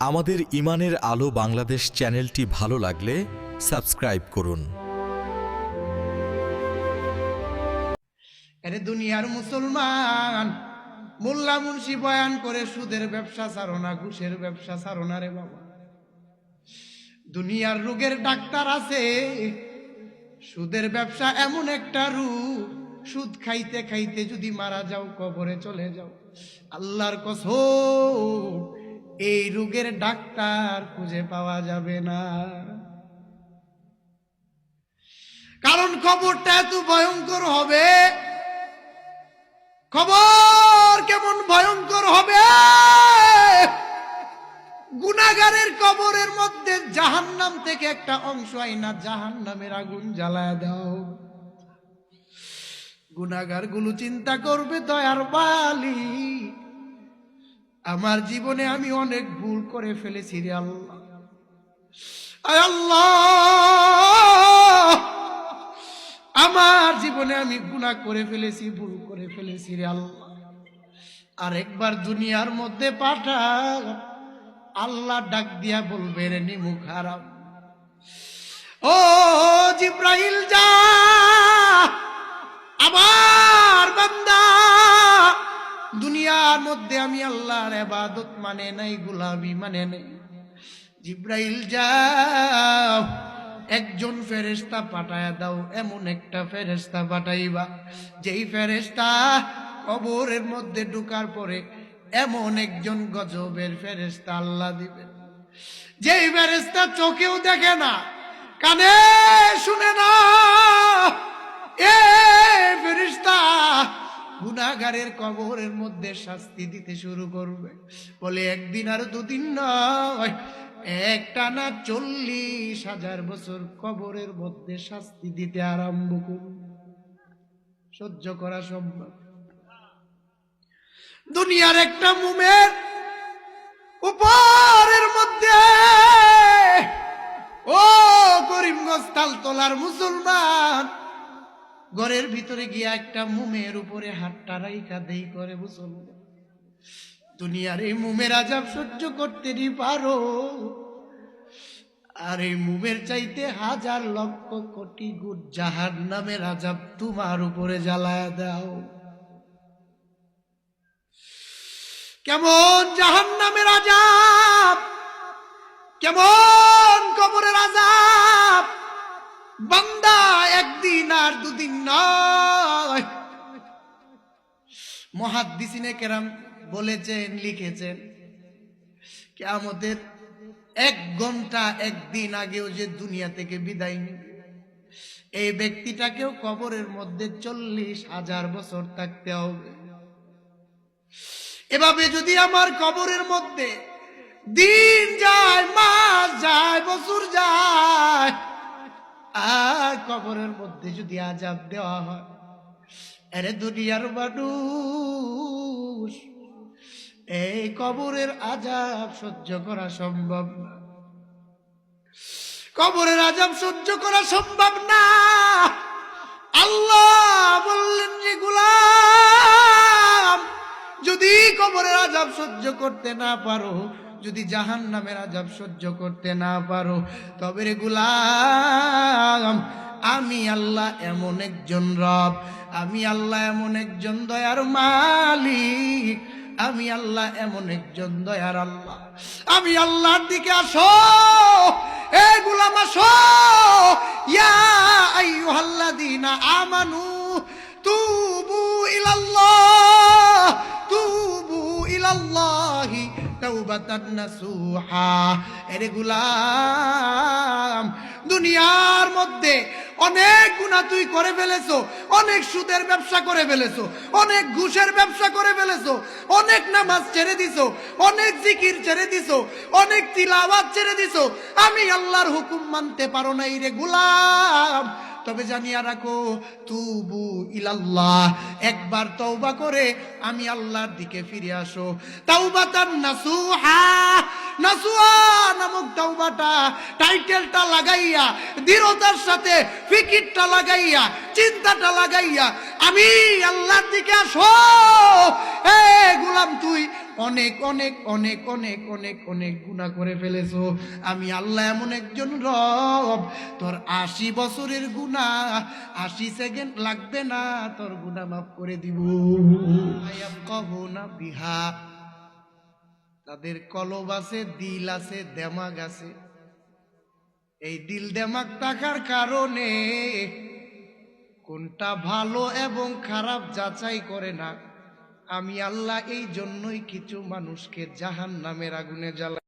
আমাদের ইমানের আলো বাংলাদেশ চ্যানেলটি ভালো লাগলে সাবস্ক্রাইব করুন। আরে দুনিয়ার মুসলমান, মোল্লা মুন্সি বয়ান করে সুদের ব্যবসা ছাড়ো না, ঘুষের ব্যবসা ছাড়ো না রে বাবা। দুনিয়ার রোগের ডাক্তার আছে, সুদের ব্যবসা এমন একটা রূপ সুদ খাইতে খাইতে যদি মারা যাও, কবরে চলে যাও। আল্লাহর কসম এই রোগের ডাক্তার খুঁজে পাওয়া যাবে না। কারণ খবরটা এত ভয়ঙ্কর হবে। খবর কেমন ভয়ঙ্কর হবে? গুনাগারের কবরের মধ্যে জাহান্নাম থেকে একটা অংশ আইনা জাহান্নামের আগুন জ্বালায় দাও। গুনাগারগুলো চিন্তা করবে দয়ার বালি। আমার জীবনে আমি অনেক ভুল করে ফেলেছি রে আল্লাহ। আল্লাহ! আমার জীবনে আমি গুনাহ করে ফেলেছি, ভুল করে ফেলেছি রে আল্লাহ। আরেকবার দুনিয়ার মধ্যে পাঠা আল্লাহ ডাক দিয়া বলবে, রে নিমু খারাপ ও জিব্রাইল, যা! দুনিয়ার মধ্যে আমি আল্লাহর এবাদত মানে নাই, গুলামি মানে নাই। জিব্রাইল, যাও, একজন ফেরেস্তা পাঠায় দাও, এমন একটা ফেরেস্তা পাঠাইবা। যেই ফেরেস্তা কবরের মধ্যে ঢুকার পরে এমন একজন গজবের ফেরেস্তা আল্লাহ দিবেন। যেই ফেরেস্তা চোখেও দেখে না, কানে শুনে না, এ ফেরেস্তা গুনাগারের কবরের মধ্যে শাস্তি দিতে শুরু করবে। বলে একদিন আর দুদিন নয় একটা না চল্লিশ হাজার বছর কবরের মধ্যে শাস্তি দিতে আরম্ভ করবে। সহ্য করা সম্ভব। দুনিয়ার একটা মুমের উপরের মধ্যে, ও করিমগঞ্জ তালতলার মুসলমান ঘরের ভিতরে গিয়া একটা মুমের উপরে হাতটা রাইখা দেই করে মুসলমান দুনিয়ার এই মুমের আজাব সহ্য করতে নি পারো। আর এই মুমের চাইতে হাজার লক্ষ কোটি গুণ জাহার নামের আজাব তোমার উপরে জ্বালায় দাও। কেমন জাহান নামের আজাব? কেমন নয় কেরাম বলেছেন, লিখেছেন এক ঘণ্টা একদিন আগেও যে দুনিয়া থেকে বিদায় নিবে। এই ব্যক্তিটাকেও কবরের মধ্যে চল্লিশ হাজার বছর থাকতে হবে। এভাবে যদি আমার কবরের মধ্যে দিন যায়, মাস যায়, বছর যায় কবরের মধ্যে যদি আজাব দেওয়া হয় আরে দুনিয়ার মানুষ, এই কবরের আজাব সহ্য করা সম্ভব না। কবরের আজাব সহ্য করা সম্ভব না। আল্লাহ বললেন যে, গুলাম, যদি কবরের আজাব সহ্য করতে না পারো, যদি জাহান নামের আজাব সহ্য করতে না পারো, তবে রে গুলাম আমি আল্লাহ এমন একজন রব, আমি আল্লাহ এমন একজন দয়ার মালিক, আমি আল্লাহ এমন একজন দয়ার আল্লাহ। আমি আল্লাহর দিকে আসো এ গুলাম আসো, ইয়া আইয়ুহাল্লাযীনা আমানু তুবু ইলাল্লাহ, তুবু ইলাল্লাহি তাওবাতান নাসুহা। এরে গুলাম, দুনিয়ার মধ্যে অনেক গুণা তুই করে ফেলেছো, অনেক সুদের ব্যবসা করে ফেলেছো, অনেক ঘুষের ব্যবসা করে ফেলেছো, অনেক নামাজ ছেড়ে দিছো, অনেক জিকির ছেড়ে দিছো, অনেক তিলাওয়াত ছেড়ে দিছো। আমি আল্লাহর হুকুম মানতে পারো নাই রে গুলাম। তবে জানিয়া রাখো, তুবু ইলাল্লাহ, একবার তওবা করে আমি আল্লাহর দিকে ফিরে আসো। তাওবাতান নাসুহা নাসুহা নামক তাওবাটা টাইটেলটা লাগাইয়া, দৃঢ়তার সাথে ফিকিরটা লাগাইয়া, চিন্তাটা লাগাইয়া, আমি আল্লাহর দিকে আসো। এ গুলাম তুই অনেক অনেক অনেক অনেক অনেক অনেক গুণা করে ফেলেছো। আমি আল্লাহ এমন একজন রব। তোর আশি বছরের গুণা আশি সেকেন্ড লাগবে না, তোর গুণা মাফ করে দিব। কহ না বিহা তাদের কলব আছে, দিল আছে, দেমাগ আছে। এই দিল দেমাগ থাকার কারণে কোনটা ভালো এবং খারাপ যাচাই করে না। আমি আল্লাহ এই জন্যই কিছু মানুষকে জাহান নামের আগুনে জ্বালা